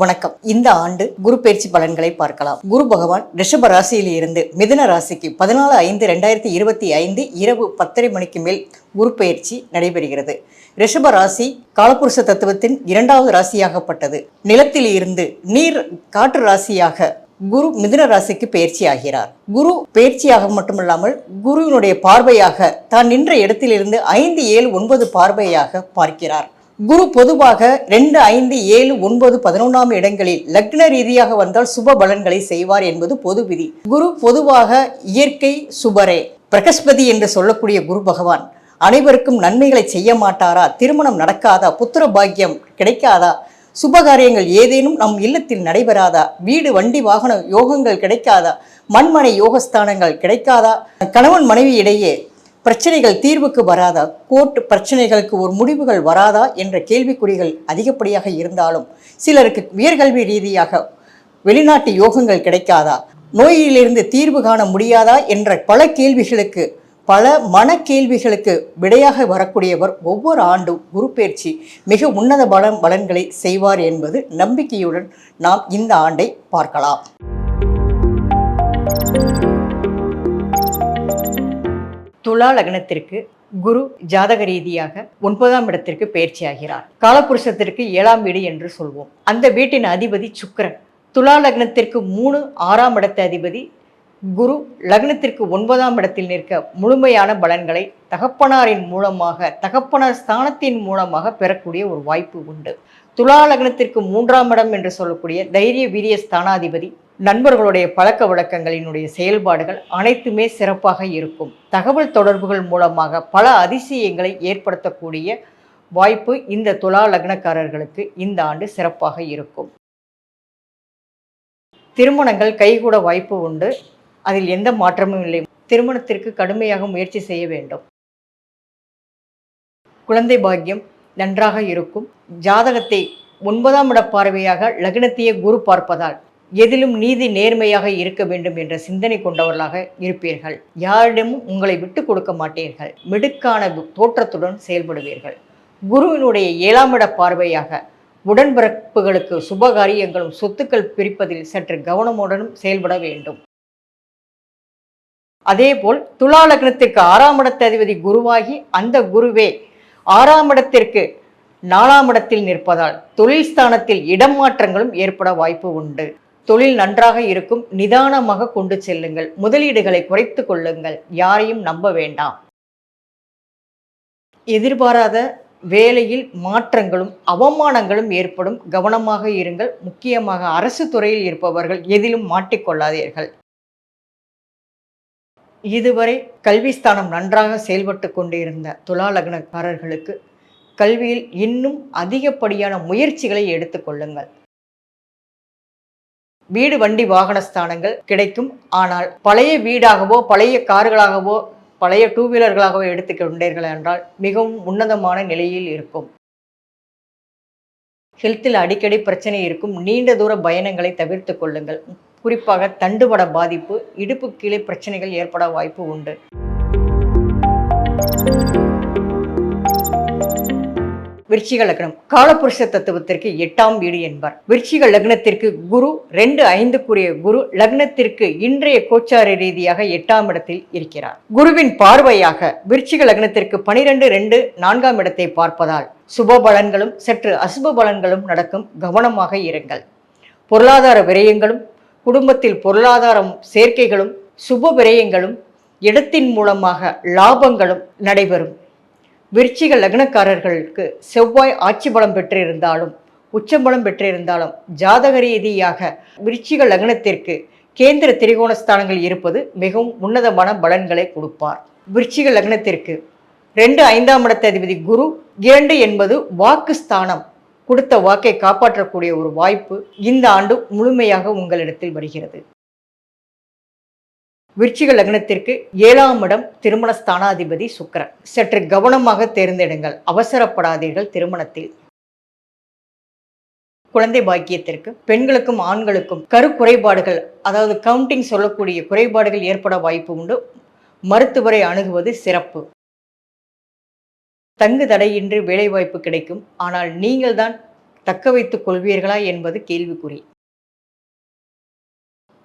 வணக்கம். இந்த ஆண்டு குரு பயிற்சி பலன்களை பார்க்கலாம். குரு பகவான் ரிஷப ராசியில் இருந்து மிதுன ராசிக்கு பதினாலு ஐந்து ரெண்டாயிரத்தி இருபத்தி ஐந்து இரவு பத்தரை மணிக்கு மேல் குரு பயிற்சி நடைபெறுகிறது. ரிஷப ராசி காலபுருஷ தத்துவத்தின் இரண்டாவது ராசியாகப்பட்டது. நிலத்தில் இருந்து நீர் காற்று ராசியாக குரு மிதுன ராசிக்கு பயிற்சி ஆகிறார். குரு பயிற்சியாக மட்டுமல்லாமல் குருவினுடைய பார்வையாக தான் நின்ற இடத்திலிருந்து ஐந்து ஏழு ஒன்பது பார்வையாக பார்க்கிறார். குரு பொதுவாக ரெண்டு ஐந்து ஏழு ஒன்பது பதினொன்றாம் இடங்களில் லக்ன ரீதியாக வந்தால் சுப பலன்களை செய்வார் என்பது பொது விதி. குரு பொதுவாக இயற்கை சுபரே பிரகஸ்பதி என்று சொல்லக்கூடிய குரு பகவான். அனைவருக்கும் நன்மைகளை செய்ய மாட்டாரா? திருமணம் நடக்காதா? புத்திர பாக்கியம் கிடைக்காதா? சுபகாரியங்கள் ஏதேனும் நம் இல்லத்தில் நடைபெறாதா? வீடு வண்டி வாகன யோகங்கள் கிடைக்காதா? மண்மனை யோகஸ்தானங்கள் கிடைக்காதா? கணவன் மனைவி இடையே பிரச்சனைகள் தீர்வுக்கு வராதா? கோர்ட் பிரச்சனைகளுக்கு ஒரு முடிவுகள் வராதா? என்ற கேள்விக்குறிகள் அதிகப்படியாக இருந்தாலும் சிலருக்கு உயர்கல்வி ரீதியாக வெளிநாட்டு யோகங்கள் கிடைக்காதா? நோயிலிருந்து தீர்வு காண முடியாதா? என்ற பல கேள்விகளுக்கு பல மன கேள்விகளுக்கு விடையாக வரக்கூடியவர் ஒவ்வொரு ஆண்டும் குருப்பெயர்ச்சி மிக உன்னத பலன் பலன்களை செய்வார் என்பது நம்பிக்கையுடன் நாம் இந்த ஆண்டை பார்க்கலாம். துலா லக்னத்திற்கு குரு ஜாதக ரீதியாக ஒன்பதாம் இடத்திற்கு பயிற்சி ஆகிறார் காலபுருஷத்திற்கு ஏழாம் வீடு என்று சொல்வோம். அந்த வீட்டின் அதிபதி சுக்கரன். துலா லக்னத்திற்கு மூணு ஆறாம் இடத்து அதிபதி குரு. லக்னத்திற்கு ஒன்பதாம் இடத்தில் நிற்க முழுமையான பலன்களை தகப்பனாரின் மூலமாக தகப்பனார் ஸ்தானத்தின் மூலமாக பெறக்கூடிய ஒரு வாய்ப்பு உண்டு. துலா லக்னத்திற்கு மூன்றாம் இடம் என்று சொல்லக்கூடிய தைரிய வீரிய ஸ்தானாதிபதி நண்பர்களுடைய பழக்க வழக்கங்களினுடைய செயல்பாடுகள் அனைத்துமே சிறப்பாக இருக்கும். தகவல் தொடர்புகள் மூலமாக பல அதிசயங்களை ஏற்படுத்தக்கூடிய வாய்ப்பு இந்த துலா லக்னக்காரர்களுக்கு இந்த ஆண்டு சிறப்பாக இருக்கும். திருமணங்கள் கைகூட வாய்ப்பு உண்டு. அதில் எந்த மாற்றமும் இல்லை. திருமணத்திற்கு கடுமையாக முயற்சி செய்ய வேண்டும். குழந்தை பாக்கியம் நன்றாக இருக்கும். ஜாதகத்தை ஒன்பதாம் இட பார்வையாக லக்னத்தையே குரு பார்ப்பதால் எதிலும் நீதி நேர்மையாக இருக்க வேண்டும் என்ற சிந்தனை கொண்டவர்களாக இருப்பீர்கள். யாரிடமும் உங்களை விட்டு கொடுக்க மாட்டீர்கள். மிடுக்கான தோற்றத்துடன் செயல்படுவீர்கள். குருவினுடைய ஏழாம் இட பார்வையாக உடன்பிறப்புகளுக்கு சுபகாரியங்களும் சொத்துக்கள் பிரிப்பதில் சற்று கவனமுடனும் செயல்பட வேண்டும். அதேபோல் துலா லக்னத்திற்கு ஆறாம் இடத்து அதிபதி குருவாகி அந்த குருவே ஆறாம் இடத்திற்கு நாலாம் இடத்தில் நிற்பதால் தொழில் ஸ்தானத்தில் இடம் மாற்றங்களும் ஏற்பட வாய்ப்பு உண்டு. தொழில் நன்றாக இருக்கும் நிதானமாக கொண்டு செல்லுங்கள். முதலீடுகளை குறைத்து கொள்ளுங்கள். யாரையும் நம்ப வேண்டாம். எதிர்பாராத வேலையில் மாற்றங்களும் அவமானங்களும் ஏற்படும். கவனமாக இருங்கள். முக்கியமாக அரசு துறையில் இருப்பவர்கள் எதிலும் மாட்டிக்கொள்ளாதீர்கள் இதுவரை கல்விஸ்தானம் நன்றாக செயல்பட்டு கொண்டிருந்த துலா லக்னக்காரர்களுக்கு கல்வியில் இன்னும் அதிகப்படியான முயற்சிகளை எடுத்துக்கொள்ளுங்கள் வீடு வண்டி வாகன ஸ்தானங்கள் கிடைக்கும். ஆனால் பழைய வீடாகவோ பழைய கார்களாகவோ பழைய டூ வீலர்களாகவோ எடுத்துக்கொண்டீர்கள் என்றால் மிகவும் உன்னதமான நிலையில் இருக்கும். ஹெல்த்தில் அடிக்கடி பிரச்சனை இருக்கும். நீண்ட தூர பயணங்களை தவிர்த்து கொள்ளுங்கள். குறிப்பாக தண்டுவட பாதிப்பு இடுப்பு கீழே பிரச்சனைகள் ஏற்பட வாய்ப்பு உண்டு. விருச்சிக லக்னம். காலபுருஷ தத்துவத்திற்கு எட்டாம் வீடு என்பார். விருச்சிக லக்னத்திற்கு குரு ரெண்டு ஐந்துக்குரிய குரு லக்னத்திற்கு இன்றைய கோச்சார ரீதியாக எட்டாம் இடத்தில் இருக்கிறார். குருவின் பார்வையாக விருச்சிக லக்னத்திற்கு பனிரெண்டு ரெண்டு நான்காம் இடத்தை பார்ப்பதால் சுப பலன்களும் சற்று அசுப பலன்களும் நடக்கும். கவனமாக இருங்கள். பொருளாதார விரயங்களும் குடும்பத்தில் பொருளாதாரம் சேர்க்கைகளும் சுப விரயங்களும் இடத்தின் மூலமாக லாபங்களும் நடைபெறும். விருச்சிக லக்னக்காரர்களுக்கு செவ்வாய் ஆட்சி பலம் பெற்றிருந்தாலும் உச்சபலம் பெற்றிருந்தாலும் ஜாதக ரீதியாக விருச்சிக லக்னத்திற்கு கேந்திர திரிகோண ஸ்தானங்கள் இருப்பது மிகவும் உன்னதமான பலன்களை கொடுப்பார். விருச்சிக லக்னத்திற்கு ரெண்டு ஐந்தாம் இடத்த அதிபதி குரு இரண்டு என்பது வாக்கு ஸ்தானம் கொடுத்த வாக்கை காப்பாற்றக்கூடிய ஒரு வாய்ப்பு இந்த ஆண்டு முழுமையாக உங்களிடத்தில் வருகிறது. விருச்சிக லக்னத்திற்கு ஏழாம் இடம் திருமண ஸ்தானாதிபதி சுக்கரன். சற்று கவனமாக தேர்ந்தெடுங்கள். அவசரப்படாதீர்கள் திருமணத்தில். குழந்தை பாக்கியத்திற்கு பெண்களுக்கும் ஆண்களுக்கும் கரு குறைபாடுகள் அதாவது கவுண்டிங் சொல்லக்கூடிய குறைபாடுகள் ஏற்பட வாய்ப்பு உண்டு. மருத்துவரை அணுகுவது சிறப்பு. தங்கு தடையின்றி வேலைவாய்ப்பு கிடைக்கும். ஆனால் நீங்கள் தான் தக்க வைத்துக் கொள்வீர்களா என்பது கேள்விக்குறி.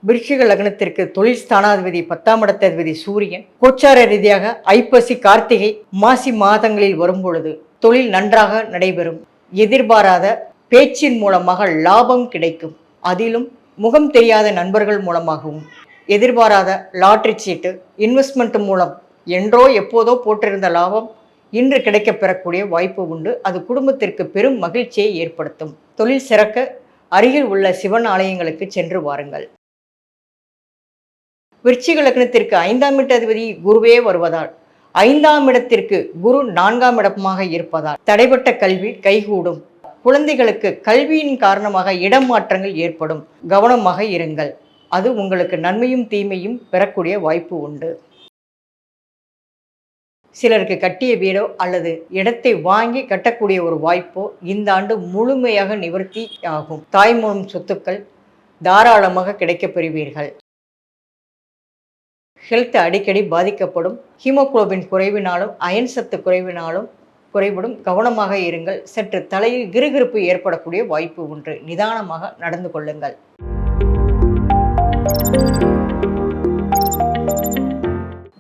விருச்சிக லக்னத்திற்கு தொழில் ஸ்தானாதிபதி பத்தாம் இடத்ததிபதி சூரியன் கோச்சார ரீதியாக ஐப்பசி கார்த்திகை மாசி மாதங்களில் வரும்பொழுது தொழில் நன்றாக நடைபெறும். எதிர்பாராத பேச்சின் மூலமாக லாபம் கிடைக்கும். அதிலும் முகம் தெரியாத நண்பர்கள் மூலமாகவும் எதிர்பாராத லாட்ரி சீட்டு இன்வெஸ்ட்மெண்ட் மூலம் என்றோ எப்போதோ போட்டிருந்த லாபம் இன்று கிடைக்கப் பெறக்கூடிய வாய்ப்பு உண்டு. அது குடும்பத்திற்கு பெரும் மகிழ்ச்சியை ஏற்படுத்தும். தொழில் சிறக்க அருகில் உள்ள சிவன் ஆலயங்களுக்கு சென்று வாருங்கள். விருச்சிக லக்னத்திற்கு ஐந்தாம் இடதிபதி குருவே வருவதால் ஐந்தாம் இடத்திற்கு குரு நான்காம் இடமாக இருப்பதால் தடைப்பட்ட கல்வி கைகூடும். குழந்தைகளுக்கு கல்வியின் காரணமாக இடம் மாற்றங்கள் ஏற்படும். கவனமாக இருங்கள். அது உங்களுக்கு நன்மையும் தீமையும் பெறக்கூடிய வாய்ப்பு உண்டு. சிலருக்கு கட்டிய வீடோ அல்லது இடத்தை வாங்கி கட்டக்கூடிய ஒரு வாய்ப்போ இந்த ஆண்டு முழுமையாக நிவர்த்தி ஆகும். தாய்மூலம் சொத்துக்கள் தாராளமாக கிடைக்கப் பெறுவீர்கள். ஹெல்த் அடிக்கடி பாதிக்கப்படும். ஹீமோகுளோபின் குறைவினாலும் அயன் சத்து குறைவினாலும் குறைவிடும் கவனமாக இருங்கள். சற்று தலையில் கிருகிருப்பு ஏற்படக்கூடிய வாய்ப்பு ஒன்று நிதானமாக நடந்து கொள்ளுங்கள்.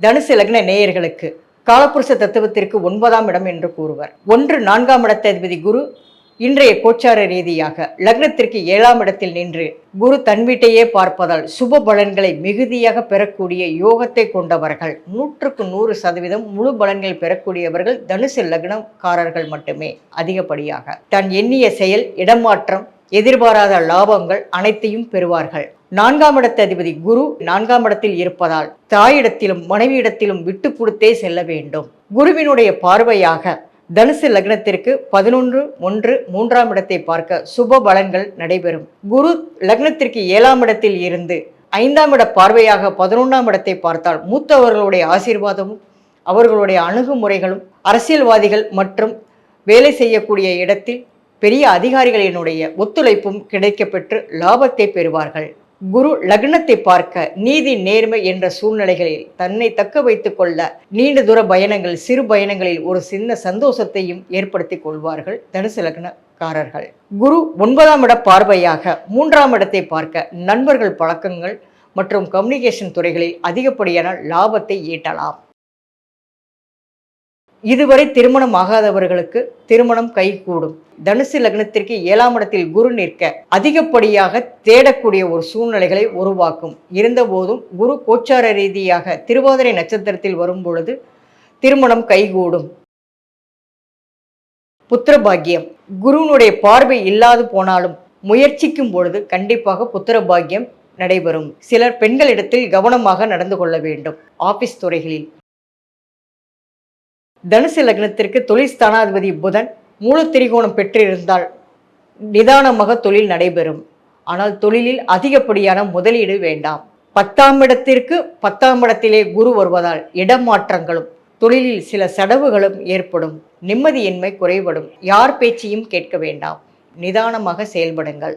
தனுசு லக்ன நேயர்களுக்கு காலப்புருஷ தத்துவத்திற்கு ஒன்பதாம் இடம் என்று கூறுவர். ஒன்று நான்காம் இடத்ததிபதி குரு இன்றைய கோச்சார ரீதியாக லக்னத்திற்கு ஏழாம் இடத்தில் நின்று குரு தன் வீட்டையே பார்ப்பதால் சுப பலன்களை மிகுதியாக பெறக்கூடிய யோகத்தை கொண்டவர்கள். நூற்றுக்கு நூறு சதவீதம் முழு பலன்கள் பெறக்கூடியவர்கள் தனுசு லக்னக்காரர்கள் மட்டுமே அதிகப்படியாக. தன் எண்ணிய செயல் இடமாற்றம் எதிர்பாராத லாபங்கள் அனைத்தையும் பெறுவார்கள். நான்காம் இடத்த அதிபதி குரு நான்காம் இடத்தில் இருப்பதால் தாயிடத்திலும் மனைவியிடத்திலும் விட்டு கொடுத்தே செல்ல வேண்டும். குருவினுடைய பார்வையாக தனுசு லக்னத்திற்கு பதினொன்று ஒன்று மூன்றாம் இடத்தை பார்க்க சுப பலன்கள் நடைபெறும். குரு லக்னத்திற்கு ஏழாம் இடத்தில் இருந்து ஐந்தாம் இட பார்வையாக பதினொன்றாம் இடத்தை பார்த்தால் மூத்தவர்களுடைய ஆசீர்வாதமும் அவர்களுடைய அணுகுமுறைகளும் அரசியல்வாதிகள் மற்றும் வேலை செய்யக்கூடிய இடத்தில் பெரிய அதிகாரிகளினுடைய ஒத்துழைப்பும் கிடைக்கப்பெற்று லாபத்தை பெறுவார்கள். குரு லக்னத்தை பார்க்க நீதி நேர்மை என்ற சூழ்நிலைகளில் தன்னை தக்க வைத்துக் கொள்ள நீண்ட தூர பயணங்கள் சிறு பயணங்களில் ஒரு சின்ன சந்தோஷத்தையும் ஏற்படுத்தி கொள்வார்கள் தனுசு லக்னக்காரர்கள். குரு ஒன்பதாம் இட பார்வையாக மூன்றாம் இடத்தை பார்க்க நண்பர்கள் பழக்கங்கள் மற்றும் கம்யூனிகேஷன் துறைகளில் அதிகப்படியான லாபத்தை ஈட்டலாம். இதுவரை திருமணம் ஆகாதவர்களுக்கு திருமணம் கைகூடும். தனுசு லக்னத்திற்கு ஏழாம் இடத்தில் குரு நிற்க அதிகப்படியாக தேடக்கூடிய ஒரு சூழ்நிலைகளை உருவாக்கும். இருந்தபோதும் குரு கோச்சார ரீதியாக திருவாதிரை நட்சத்திரத்தில் வரும் பொழுது திருமணம் கைகூடும். புத்திரபாகியம் குருவினுடைய பார்வை இல்லாது போனாலும் முயற்சிக்கும் பொழுது கண்டிப்பாக புத்திரபாகியம் நடைபெறும். சிலர் பெண்களிடத்தில் கவனமாக நடந்து கொள்ள வேண்டும். ஆபீஸ் துறைகளில் தனுசு லக்னத்திற்கு தொழில் ஸ்தானாதிபதி புதன் மூல திரிகோணம் பெற்றிருந்தால் நிதானமாக தொழில் நடைபெறும். ஆனால் தொழிலில் அதிகப்படியான முதலீடு வேண்டாம். பத்தாம் இடத்திற்கு பத்தாம் இடத்திலே குரு வருவதால் இடமாற்றங்களும் தொழிலில் சில செடவுகளும் ஏற்படும். நிம்மதியின்மை குறைபடும். யார் பேச்சையும் கேட்க வேண்டாம். நிதானமாக செயல்படுங்கள்.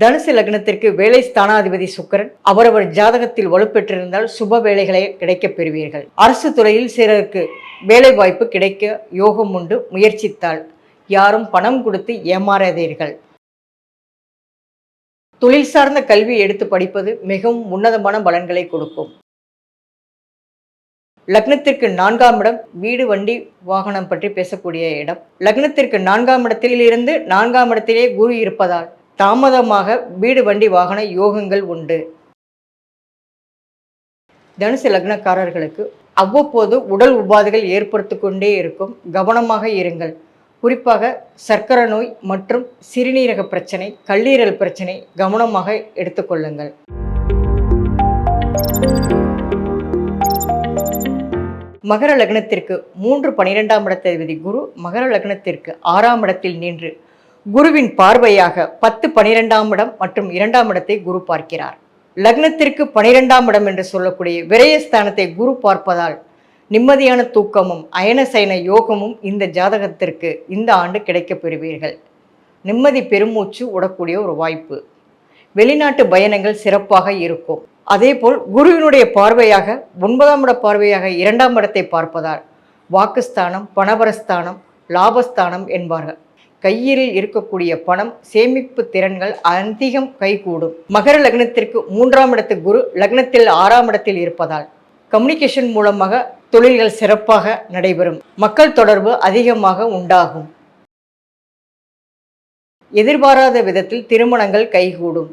தனுசு லக்னத்திற்கு வேலை ஸ்தானாதிபதி சுக்கரன். அவரவர் ஜாதகத்தில் வலுப்பெற்றிருந்தால் சுப வேலைகளை கிடைக்கப் பெறுவீர்கள். அரசு துறையில் சிலருக்கு வேலை வாய்ப்பு கிடைக்க யோகம் உண்டு முயற்சித்தால் யாரும் பணம் கொடுத்து ஏமாறாதீர்கள். தொழில் சார்ந்த கல்வி எடுத்து படிப்பது மிகவும் உன்னதமான பலன்களை கொடுக்கும். லக்னத்திற்கு நான்காம் இடம் வீடு வண்டி வாகனம் பற்றி பேசக்கூடிய இடம். லக்னத்திற்கு நான்காம் இடத்தில் இருந்து நான்காம் இடத்திலே குரு இருப்பதால் தாமதமாக வீடு வண்டி வாகன யோகங்கள் உண்டு. தனுசு லக்னக்காரர்களுக்கு அவ்வப்போது உடல் உபாதைகள் ஏற்படுத்தி கொண்டே இருக்கும். கவனமாக இருங்கள். குறிப்பாக சர்க்கரை நோய் மற்றும் சிறுநீரக பிரச்சனை கல்லீரல் பிரச்சனை கவனமாக எடுத்துக்கொள்ளுங்கள் மகர லக்னத்திற்கு மூன்று பனிரெண்டாம் இடத்ததிபதி குரு. மகர லக்னத்திற்கு ஆறாம் இடத்தில் நின்று குருவின் பார்வையாக பத்து பனிரெண்டாம் இடம் மற்றும் இரண்டாம் இடத்தை குரு பார்க்கிறார். லக்னத்திற்கு பனிரெண்டாம் இடம் என்று சொல்லக்கூடிய விரயஸ்தானத்தை குரு பார்ப்பதால் நிம்மதியான தூக்கமும் அயனசயன யோகமும் இந்த ஜாதகத்திற்கு இந்த ஆண்டு கிடைக்கப் பெறுவீர்கள். நிம்மதி பெருமூச்சு விடக்கூடிய ஒரு வாய்ப்பு. வெளிநாட்டு பயணங்கள் சிறப்பாக இருக்கும். அதேபோல் குருவினுடைய பார்வையாக ஒன்பதாம் இட பார்வையாக இரண்டாம் இடத்தை பார்ப்பதால் வாக்குஸ்தானம் பணபரஸ்தானம் லாபஸ்தானம் என்பார்கள். கையில் இருக்கக்கூடிய பணம் சேமிப்பு திறன்கள் அதிகம் கைகூடும். மகர லக்னத்திற்கு மூன்றாம் இடத்து குரு லக்னத்தில் ஆறாம் இடத்தில் இருப்பதால் கம்யூனிகேஷன் மூலமாக தொழில்கள் சிறப்பாக நடைபெறும். மக்கள் தொடர்பு அதிகமாக உண்டாகும். எதிர்பாராத விதத்தில் திருமணங்கள் கைகூடும்.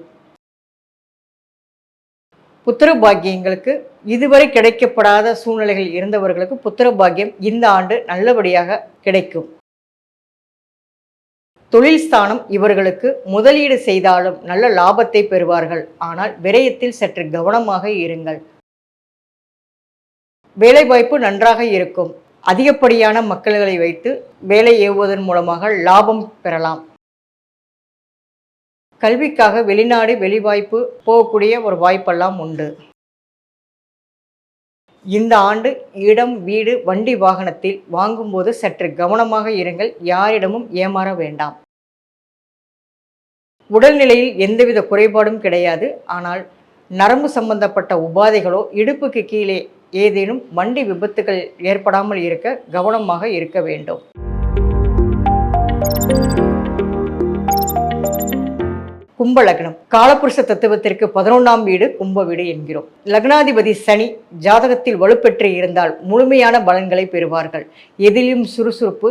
புத்திர பாக்கியங்களுக்கு இதுவரை கிடைக்கப்படாத சூழ்நிலைகள் இருந்தவர்களுக்கு புத்திர பாக்கியம் இந்த ஆண்டு நல்லபடியாக கிடைக்கும். தொழில் ஸ்தானம் இவர்களுக்கு முதலீடு செய்தாலும் நல்ல லாபத்தை பெறுவார்கள். ஆனால் விரயத்தில் சற்று கவனமாக இருங்கள். வேலைவாய்ப்பு நன்றாக இருக்கும். அதிகப்படியான மக்களை வைத்து வேலை ஏவுவதன் மூலமாக லாபம் பெறலாம். கல்விக்காக வெளிநாடு வெளிவாய்ப்பு போகக்கூடிய ஒரு வாய்ப்பெல்லாம் உண்டு. இந்த ஆண்டு இடம் வீடு வண்டி வாகனத்தில் வாங்கும்போது சற்று கவனமாக இருங்கள். யாரிடமும் ஏமாற வேண்டாம். உடல்நிலையில் எந்தவித குறைபாடும் கிடையாது. ஆனால் நரம்பு சம்பந்தப்பட்ட உபாதைகளோ இடுப்புக்கு கீழே ஏதேனும் வண்டி விபத்துகள் ஏற்படாமல் இருக்க கவனமாக இருக்க வேண்டும். கும்ப லக்னம் காலபுருஷ தத்துவத்திற்கு பதினொன்றாம் வீடு கும்ப வீடு என்கிறோம். லக்னாதிபதி சனி ஜாதகத்தில் வலுப்பெற்று இருந்தால் முழுமையான பலன்களை பெறுவார்கள். எதிலும் சுறுசுறுப்பு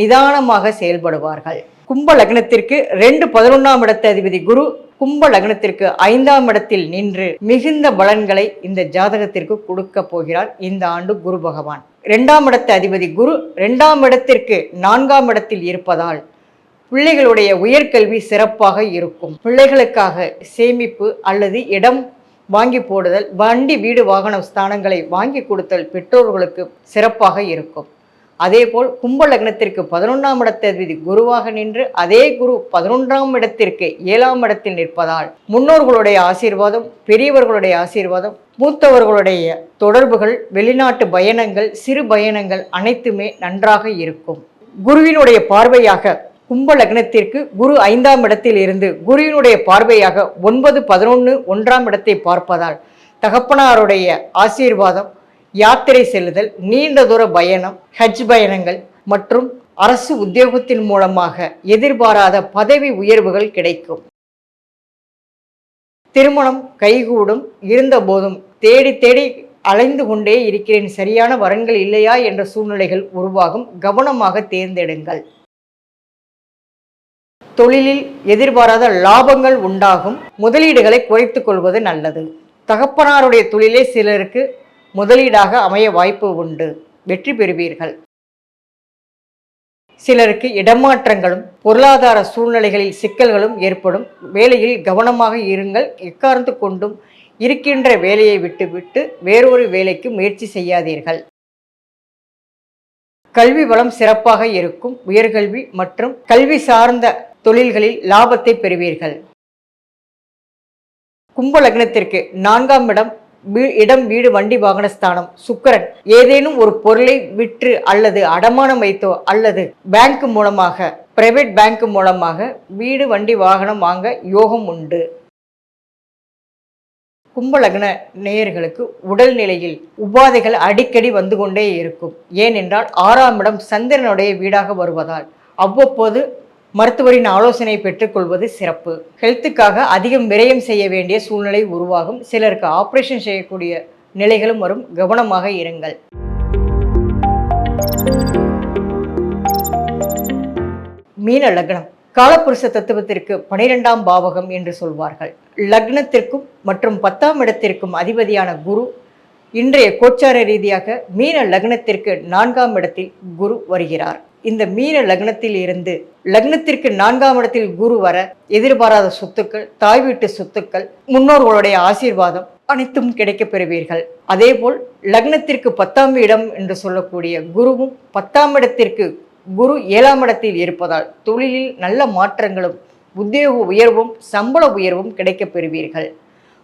நிதானமாக செயல்படுவார்கள். கும்ப லக்னத்திற்கு ரெண்டு பதினொன்றாம் இடத்த அதிபதி குரு கும்ப லக்னத்திற்கு ஐந்தாம் இடத்தில் நின்று மிகுந்த பலன்களை இந்த ஜாதகத்திற்கு கொடுக்க போகிறார் இந்த ஆண்டு குரு பகவான். இரண்டாம் இடத்த அதிபதி குரு இரண்டாம் இடத்திற்கு நான்காம் இடத்தில் இருப்பதால் பிள்ளைகளுடைய உயர்கல்வி சிறப்பாக இருக்கும். பிள்ளைகளுக்காக சேமிப்பு அல்லது இடம் வாங்கி போடுதல் வண்டி வீடு வாகன ஸ்தானங்களை வாங்கி கொடுத்தல் பெற்றோர்களுக்கு சிறப்பாக இருக்கும். அதேபோல் கும்ப லக்னத்திற்கு பதினொன்றாம் இடத்ததிபதி குருவாக நின்று அதே குரு பதினொன்றாம் இடத்திற்கு ஏழாம் இடத்தில் நிற்பதால் முன்னோர்களுடைய ஆசீர்வாதம் பெரியவர்களுடைய ஆசீர்வாதம் மூத்தவர்களுடைய தொடர்புகள் வெளிநாட்டு பயணங்கள் சிறு பயணங்கள் அனைத்துமே நன்றாக இருக்கும். குருவினுடைய பார்வையாக கும்ப லக்னத்திற்கு குரு ஐந்தாம் இடத்தில் இருந்து குருவினுடைய பார்வையாக ஒன்பது பதினொன்று ஒன்றாம் இடத்தை பார்ப்பதால் தகப்பனாருடைய ஆசீர்வாதம் யாத்திரை செல்லுதல் நீண்ட தூர பயணம் ஹஜ் பயணங்கள் மற்றும் அரசு உத்தியோகத்தின் மூலமாக எதிர்பாராத பதவி உயர்வுகள் கிடைக்கும். திருமணம் கைகூடும் இருந்தபோதும் தேடி தேடி அலைந்து கொண்டே இருக்கிறேன். சரியான வரன்கள் இல்லையா என்ற சூழ்நிலைகள் உருவாகும். கவனமாக தேர்ந்தெடுங்கள். தொழிலில் எதிர்பாராத லாபங்கள் உண்டாகும். முதலீடுகளை குறைத்து கொள்வது நல்லது. தகப்பனாருடைய தொழிலே சிலருக்கு முதலீடாக அமைய வாய்ப்பு உண்டு. வெற்றி பெறுவீர்கள். சிலருக்கு இடமாற்றங்களும் பொருளாதார சூழ்நிலைகளில் சிக்கல்களும் ஏற்படும். வேலையில் கவனமாக இருங்கள். எக்கார்ந்து கொண்டும் இருக்கின்ற வேலையை விட்டுவிட்டு வேறொரு வேலைக்கு முயற்சி செய்யாதீர்கள். கல்வி வளம் சிறப்பாக இருக்கும். உயர்கல்வி மற்றும் கல்வி சார்ந்த தொழில்களில் லாபத்தை பெறுவீர்கள். கும்ப லக்னத்திற்கு நான்காம் இடம் வீ- இடம் வீடு வண்டி வாகன ஸ்தானம். சுக்கரன் ஏதேனும் ஒரு பொருளை விற்று அல்லது அடமானம் வைத்தோ அல்லது பேங்க் மூலமாக பிரைவேட் பேங்க் மூலமாக வீடு வண்டி வாகனம் வாங்க யோகம் உண்டு. கும்பலக்ன நேயர்களுக்கு உடல்நிலையில் உபாதைகள் அடிக்கடி வந்து கொண்டே இருக்கும். ஏனென்றால் ஆறாம் இடம் சந்திரனுடைய வீடாக வருவதால் அவ்வப்போது மருத்துவரின் ஆலோசனை பெற்றுக்கொள்வது சிறப்பு. ஹெல்த்துக்காக அதிகம் விரயம் செய்ய வேண்டிய சூழ்நிலை உருவாகும். சிலருக்கு ஆபரேஷன் செய்யக்கூடிய நிலைகளும் வரும். கவனமாக இருங்கள். மீன லக்னம். காலப்புருஷ தத்துவத்திற்கு பனிரெண்டாம் பாவகம் என்று சொல்வார்கள். லக்னத்திற்கும் மற்றும் பத்தாம் இடத்திற்கும் அதிபதியான குரு இன்றைய கோச்சார ரீதியாக மீன லக்னத்திற்கு நான்காம் இடத்தில் குரு வருகிறார். இந்த மீன லக்னத்தில் இருந்து லக்னத்திற்கு நான்காம் இடத்தில் குரு வர எதிர்பாராத சொத்துக்கள் தாய் வீட்டு சொத்துக்கள் முன்னோர்களுடைய ஆசீர்வாதம் அனைத்தும் கிடைக்கப் பெறுவீர்கள். அதேபோல் லக்னத்திற்கு பத்தாம் இடம் என்று சொல்லக்கூடிய குருவும் பத்தாம் இடத்திற்கு குரு ஏழாம் இடத்தில் இருப்பதால் தொழிலில் நல்ல மாற்றங்களும் உத்தியோக உயர்வும் சம்பள உயர்வும் கிடைக்கப் பெறுவீர்கள்.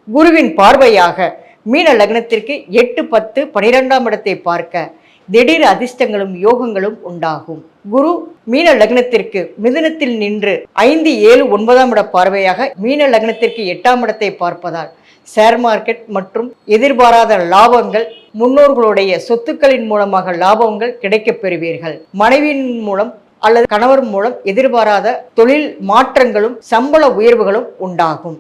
குருவின் பார்வையாக மீன லக்னத்திற்கு எட்டு பத்து பனிரெண்டாம் இடத்தை பார்க்க திடீர் அதிர்ஷ்டங்களும் யோகங்களும் உண்டாகும். குரு மீன லக்னத்திற்கு மிதுனத்தில் நின்று ஐந்து ஏழு ஒன்பதாம் இட பார்வையாக மீன லக்னத்திற்கு எட்டாம் இடத்தை பார்ப்பதால் ஷேர் மார்க்கெட் மற்றும் எதிர்பாராத லாபங்கள் முன்னோர்களுடைய சொத்துக்களின் மூலமாக லாபங்கள் கிடைக்கப் பெறுவீர்கள். மனைவியின் மூலம் அல்லது கணவர் மூலம் எதிர்பாராத தொழில் மாற்றங்களும் சம்பள உயர்வுகளும் உண்டாகும்.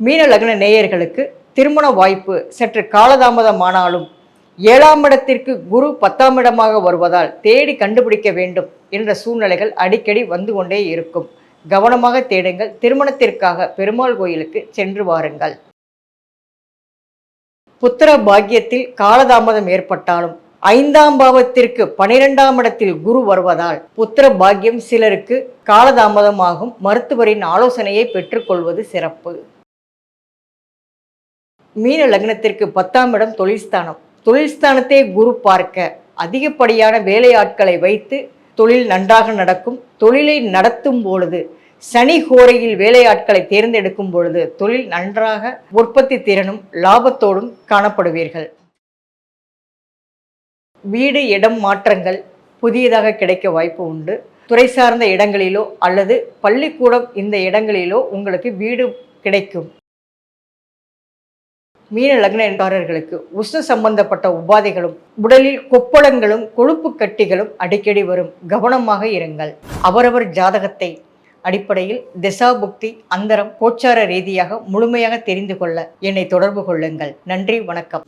மீன லக்ன நேயர்களுக்கு திருமண வாய்ப்பு சற்று காலதாமதமானாலும் ஏழாம் இடத்திற்கு குரு பத்தாம் இடமாக வருவதால் தேடி கண்டுபிடிக்க வேண்டும் என்ற சூழ்நிலைகள் அடிக்கடி வந்து கொண்டே இருக்கும். கவனமாக தேடுங்கள். திருமணத்திற்காக பெருமாள் கோயிலுக்கு சென்று வாருங்கள். புத்திர பாக்கியத்தில் காலதாமதம் ஏற்பட்டாலும் ஐந்தாம் பாவத்திற்கு பனிரெண்டாம் இடத்தில் குரு வருவதால் புத்திர பாக்கியம் சிலருக்கு காலதாமதமாகும். மருத்துவரின் ஆலோசனையை பெற்றுக்கொள்வது சிறப்பு. மீன லக்னத்திற்கு பத்தாம் இடம் தொழில்ஸ்தானம் தொழில்ஸ்தானத்தை குரு பார்க்க அதிகப்படியான வேலையாட்களை வைத்து தொழில் நன்றாக நடக்கும். தொழிலை நடத்தும் பொழுது சனி கோரையில் வேலையாட்களை தேர்ந்தெடுக்கும் பொழுது தொழில் நன்றாக உற்பத்தி திறனும் லாபத்தோடும் காணப்படுவீர்கள். வீடு இடம் மாற்றங்கள் புதியதாக கிடைக்க வாய்ப்பு உண்டு. துறை சார்ந்த இடங்களிலோ அல்லது பள்ளிக்கூடம் இந்த இடங்களிலோ உங்களுக்கு வீடு கிடைக்கும். மீன லக்னக்காரர்களுக்கு உஷ்ண சம்பந்தப்பட்ட உபாதைகளும் உடலில் கொப்பளங்களும் கொழுப்பு கட்டிகளும் அடிக்கடி வரும். கவனமாக இருங்கள். அவரவர் ஜாதகத்தை அடிப்படையில் திசாபுக்தி அந்தரம் கோச்சார ரீதியாக முழுமையாக தெரிந்து கொள்ள என்னை தொடர்பு கொள்ளுங்கள். நன்றி வணக்கம்.